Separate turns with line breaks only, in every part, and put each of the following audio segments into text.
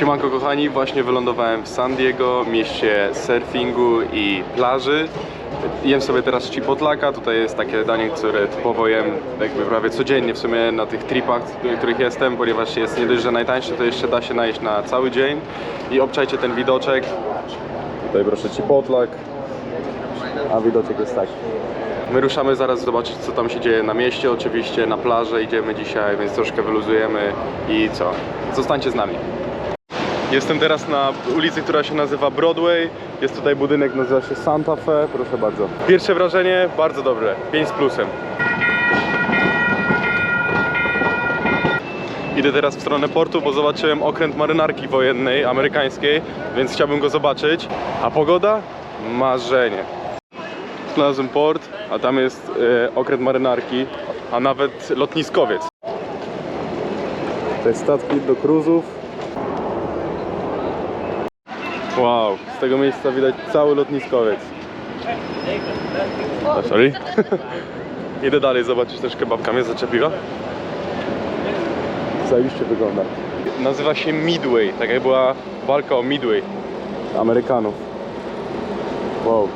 Siemanko kochani, właśnie wylądowałem w San Diego, mieście surfingu i plaży. Jem sobie teraz chipotlaka, tutaj jest takie danie, które typowo jem jakby prawie codziennie w sumie na tych tripach, w których jestem, ponieważ jest nie dość, że najtańsze, to jeszcze da się najeść na cały dzień. I obczajcie ten widoczek. Tutaj proszę chipotlak, a widoczek jest taki. My ruszamy zaraz zobaczyć co tam się dzieje na mieście, oczywiście na plażę idziemy dzisiaj, więc troszkę wyluzujemy i co? Zostańcie z nami. Jestem teraz na ulicy, która się nazywa Broadway. Jest tutaj budynek, nazywa się Santa Fe. Proszę bardzo. Pierwsze wrażenie bardzo dobre. 5 z plusem. Idę teraz w stronę portu, bo zobaczyłem okręt marynarki wojennej amerykańskiej, więc chciałbym go zobaczyć. A pogoda? Marzenie. Znalazłem port, a tam jest e, okręt marynarki, a nawet lotniskowiec. Jest statki do cruzów. Wow, z tego miejsca widać cały lotniskowiec. A, sorry. Idę dalej zobaczyć też kebabka mnie zaczepiła. Zajebiście wygląda. Nazywa się Midway, tak jak była walka o Midway Amerykanów. Wow.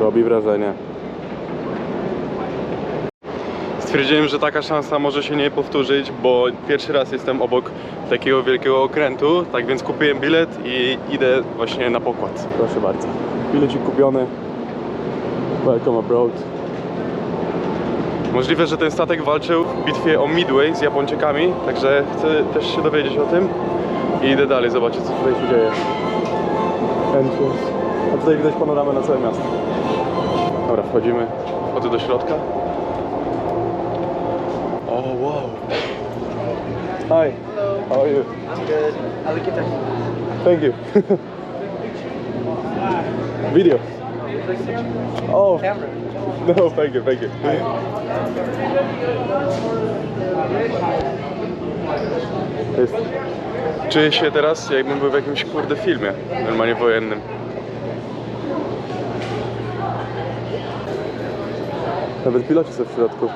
Robi wrażenie. Stwierdziłem, że taka szansa może się nie powtórzyć, bo pierwszy raz jestem obok takiego wielkiego okrętu, tak więc kupiłem bilet i idę właśnie na pokład. Proszę bardzo. Bilecik kupiony. Welcome abroad. Możliwe, że ten statek walczył w bitwie o Midway z Japończykami, także chcę też się dowiedzieć o tym i idę dalej zobaczyć, co tutaj się dzieje. Entrance. A tutaj widać panoramę na całe miasto. Dobra, wchodzimy. Wchodzę do środka. Oh wow. Hi. How are you?
I'm good. I'll get that.
Thank you. Video. Oh.
Camera.
No, thank you, thank you. Jest. Czuję się teraz jakbym był w jakimś kurde filmie, normalnie wojennym. Nawet piloci są w środku.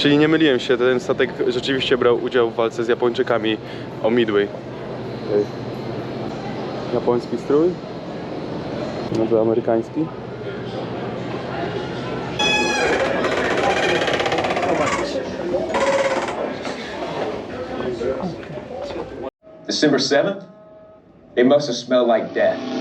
Czyli nie myliłem się, ten statek rzeczywiście brał udział w walce z Japończykami o Midway. Japoński strój? Może amerykański?
December 7th, it must have smelled like death.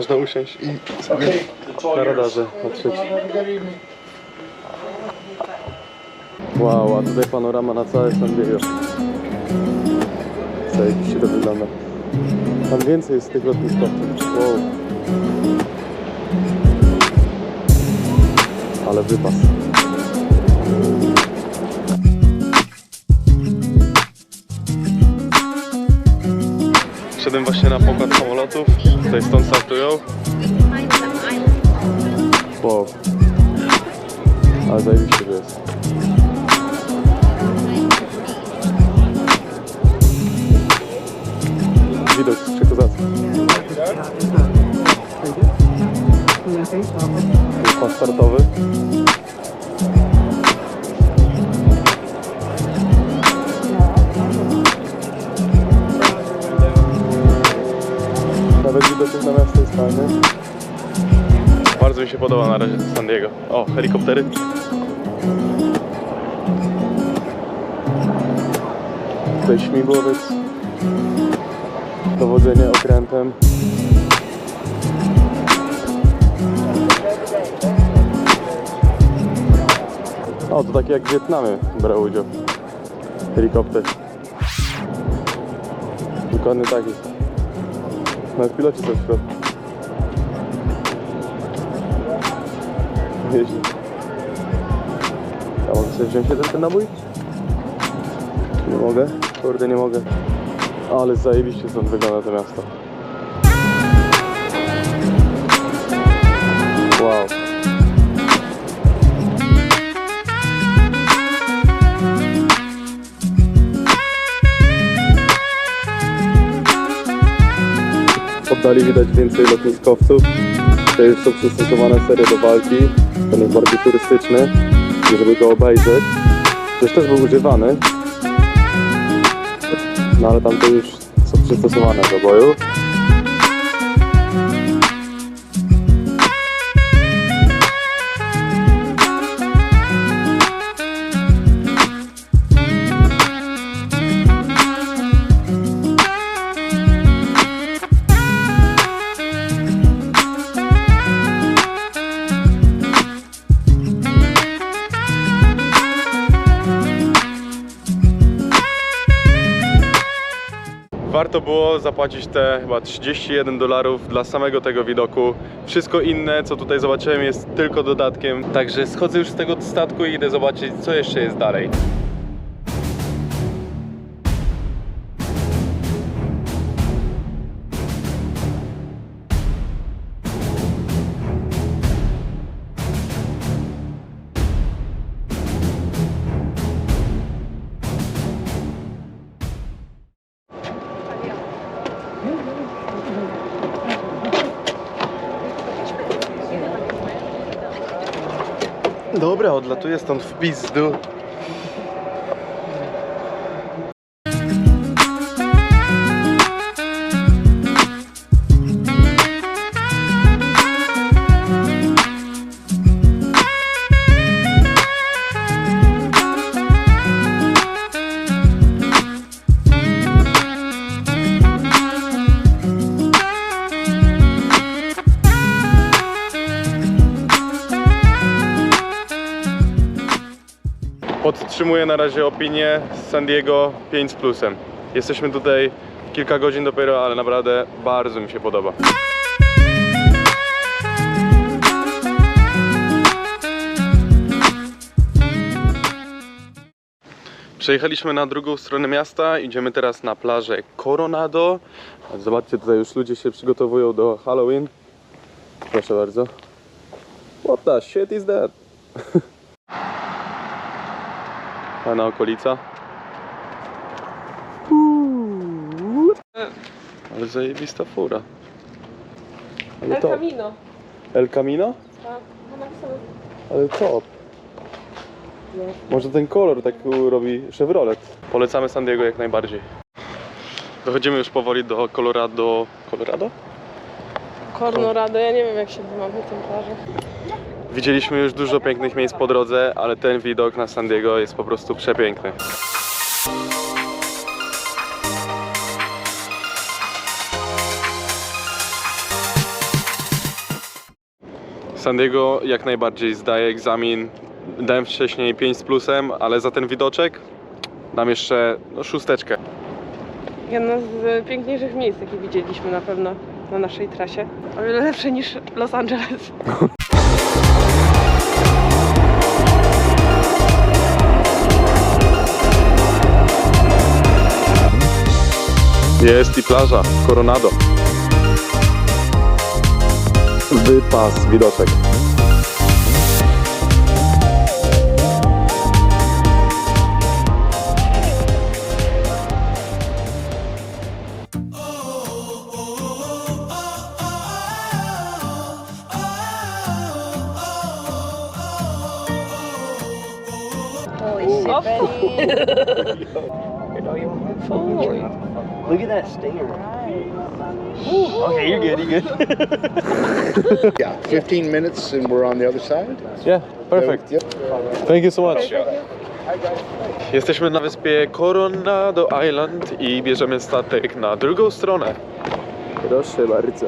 Można usiąść i sobie na radarze patrzeć. Wow, a tutaj panorama na całe San Diego. Zajebiście to wygląda. Tam więcej jest tych lotniskowców. Wow. Ale wypas. Szedłem właśnie na pokład samolotów. Tutaj stąd startują. Wow. Ale zajebiście to jest. Widok jest przekozacki. Pas startowy. decyzja na tej stronie. Bardzo mi się podoba na razie San Diego. O, helikoptery. Tutaj śmigłowiec. Dowodzenie okrętem. O, to takie jak w Wietnamie brał udział. Helikopter. Dokładnie taki. Nawet piloci są w środku. Jeździ. Ja mogę sobie wziąć jeden ten nabój? Nie mogę? Kurde, nie mogę. Ale zajebiście stąd wygląda to miasto. Oddali widać więcej lotniskowców. Tutaj są przystosowane serie do walki. Ten jest bardziej turystyczny, żeby go obejrzeć. Też też był używany. No ale tam to już są przystosowane do boju. Warto było zapłacić te chyba 31 dolarów dla samego tego widoku. Wszystko inne, co tutaj zobaczyłem, jest tylko dodatkiem. Także schodzę już z tego statku i idę zobaczyć, co jeszcze jest dalej. Dobra, odlatuję stąd w pizdu. Podtrzymuję na razie opinię z San Diego 5 z plusem. Jesteśmy tutaj kilka godzin dopiero, ale naprawdę bardzo mi się podoba. Przejechaliśmy na drugą stronę miasta, idziemy teraz na plażę Coronado. Zobaczcie, tutaj już ludzie się przygotowują do Halloween. Proszę bardzo. What the shit is that? Fajna okolica. Ale zajebista fura. Ale
El
top.
Camino.
El Camino?
Tak, no napisane.
Ale top. Może ten kolor tak robi Chevrolet. Polecamy San Diego jak najbardziej. Dochodzimy już powoli do Colorado. Colorado?
Cornorado, ja nie wiem jak się wymawia tę plażę.
Widzieliśmy już dużo pięknych miejsc po drodze, ale ten widok na San Diego jest po prostu przepiękny. San Diego jak najbardziej zdaje egzamin. Dałem wcześniej 5 z plusem, ale za ten widoczek dam jeszcze no, szósteczkę.
Jedno z piękniejszych miejsc, jakie widzieliśmy na pewno na naszej trasie. O wiele lepsze niż Los Angeles.
Jest i plaża Coronado. Wypas widoczek.
Off. Full.
Look at that stinger. Okay, you're good, you're good.
Yeah, 15 minutes and we're on the other side.
Yeah, perfect.
Yep.
Thank you so much. Jesteśmy na wyspie Coronado Island i bierzemy statek na drugą stronę. Proszę bardzo.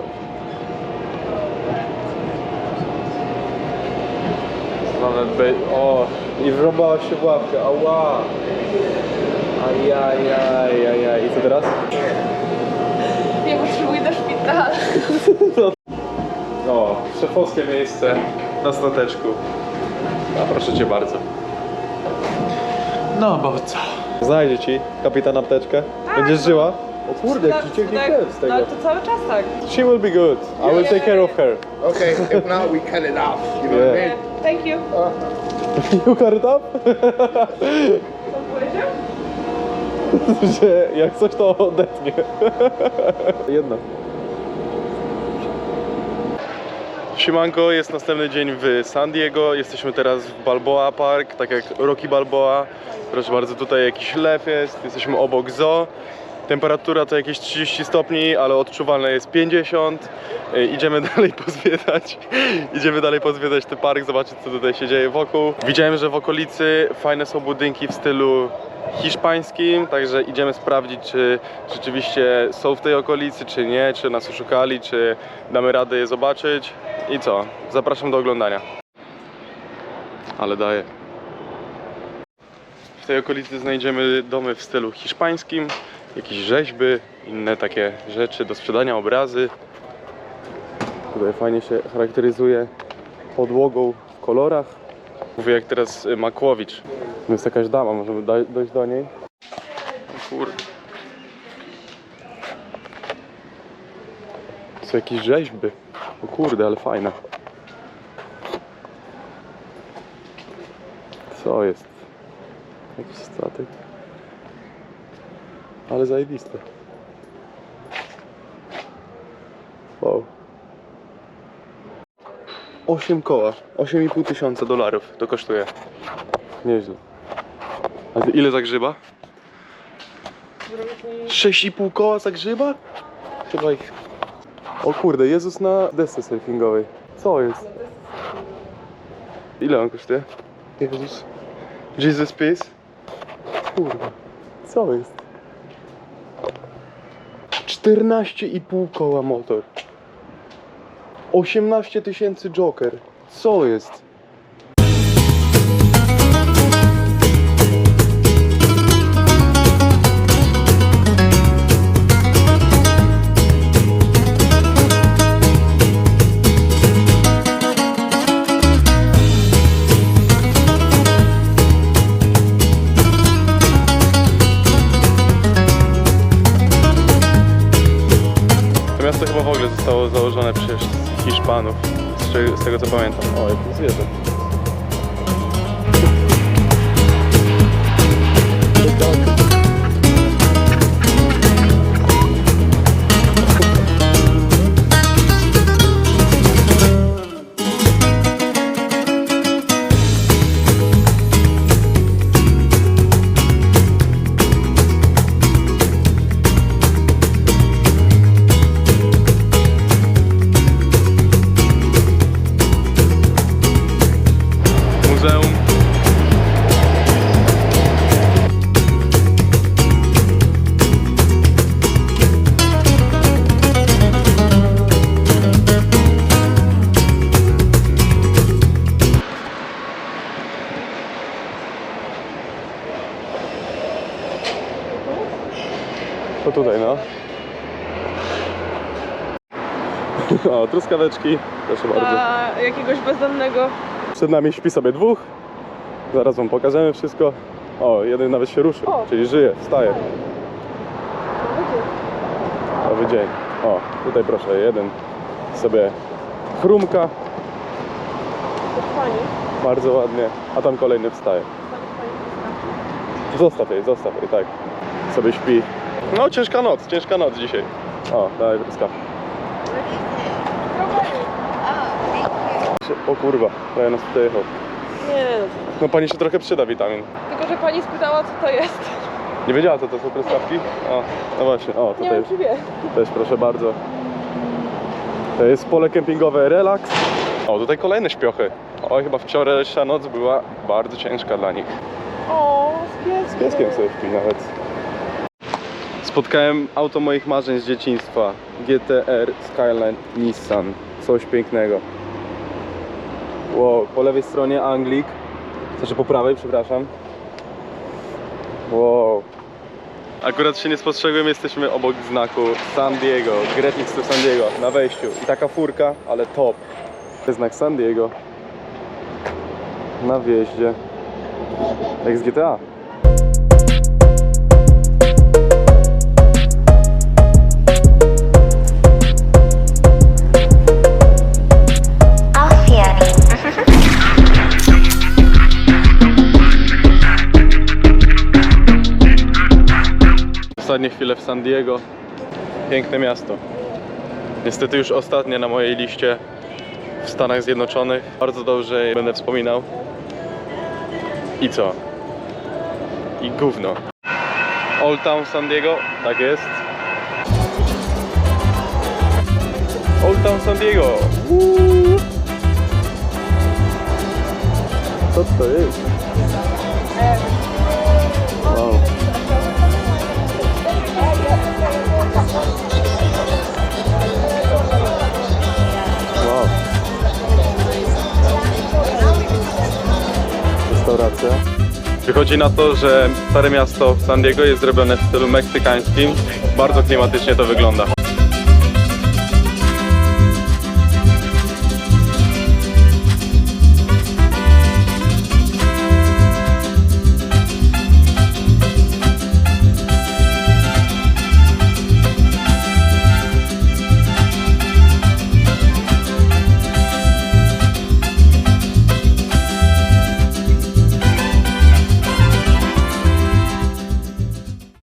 Nawet be... O, I wrąbała się w łapkę, ała! Ajajajajaj. I co teraz?
Ja potrzebuję do szpitala.
O, szefowskie miejsce na stateczku. A proszę cię bardzo. No bo co? Znajdzie ci kapitan apteczkę. Będziesz żyła? O kurde, jak ci cieknie krew z
No
tego.
ale to cały czas tak.
She will be good. I will take care of her.
Okay, if not, we cut it off. You know what I
Yeah.
mean?
Thank you.
You cut it up?
Co powiedział?
Że jak coś to odetnie. Jedna. Siemanko, jest następny dzień w San Diego. Jesteśmy teraz w Balboa Park, tak jak Rocky Balboa. Proszę bardzo, tutaj jakiś lew jest. Jesteśmy obok zoo. Temperatura to jakieś 30 stopni, ale odczuwalne jest 50. E, Idziemy dalej pozwiedzać. Idziemy dalej pozwiedzać ten park, zobaczyć co tutaj się dzieje wokół. Widziałem, że w okolicy fajne są budynki w stylu hiszpańskim, także idziemy sprawdzić, czy rzeczywiście są w tej okolicy, czy nie, czy nas oszukali, czy damy radę je zobaczyć. I co? Zapraszam do oglądania. Ale daję. W tej okolicy znajdziemy domy w stylu hiszpańskim, jakieś rzeźby, inne takie rzeczy do sprzedania, obrazy. Tutaj fajnie się charakteryzuje podłogą w kolorach. Mówię jak teraz y, Makłowicz. Jest jakaś dama, możemy doj- dojść do niej? O Kurde. Są jakieś rzeźby. O kurde, ale fajne. Co jest? Jakiś statek. Ale zajebiste. Wow. 8 koła. 8,5 tysiąca dolarów to kosztuje. Nieźle. A ty ile za grzyba? 6,5 koła za grzyba? Chyba ich. O kurde, Jezus na desce surfingowej. Co jest? Ile on kosztuje? Jezus. Jesus Peace? Kurwa. Co jest? 14,5 koła motor. 18 tysięcy Joker. Co jest? O, To tutaj, no. O, truskaweczki, proszę bardzo.
Dla jakiegoś bezdomnego.
Przed nami śpi sobie dwóch. Zaraz wam pokażemy wszystko. O, jeden nawet się ruszył,
O.
czyli żyje, wstaje. Nowy dzień. O, tutaj proszę, jeden sobie chrumka, bardzo ładnie, a tam kolejny wstaje. Zostaw jej, zostaw jej, tak. Sobie śpi. No, ciężka noc, ciężka noc dzisiaj. O, daj truskawkę. O kurwa, prawie nas tutaj jechał.
Nie, no.
No pani się trochę przyda witamin.
Tylko, że pani spytała, co to jest.
Nie wiedziała co to są truskawki? O, no właśnie, o
Nie
tutaj
wiem, czy wie.
też proszę bardzo. To jest pole kempingowe Relax. O, tutaj kolejne śpiochy. Oj, chyba wczorajsza noc była bardzo ciężka dla nich.
O, z pieskiem.
Z pieskiem sobie śpi nawet. Spotkałem auto moich marzeń z dzieciństwa. GTR Skyline Nissan. Coś pięknego. Wow, po lewej stronie Anglik. Znaczy po prawej, przepraszam. Wow. Akurat się nie spostrzegłem, jesteśmy obok znaku San Diego, Great to San Diego, na wejściu. I taka furka, ale top. Znak San Diego. Na wjeździe. Jak z GTA. Ostatnie chwile w San Diego. Piękne miasto. Niestety już ostatnie na mojej liście w Stanach Zjednoczonych. Bardzo dobrze je będę wspominał. I co? I gówno. Old Town San Diego? Tak jest. Old Town San Diego! Woo! Co to jest? Restauracja. Wychodzi na to, że stare miasto San Diego jest zrobione w stylu meksykańskim. Bardzo klimatycznie to wygląda.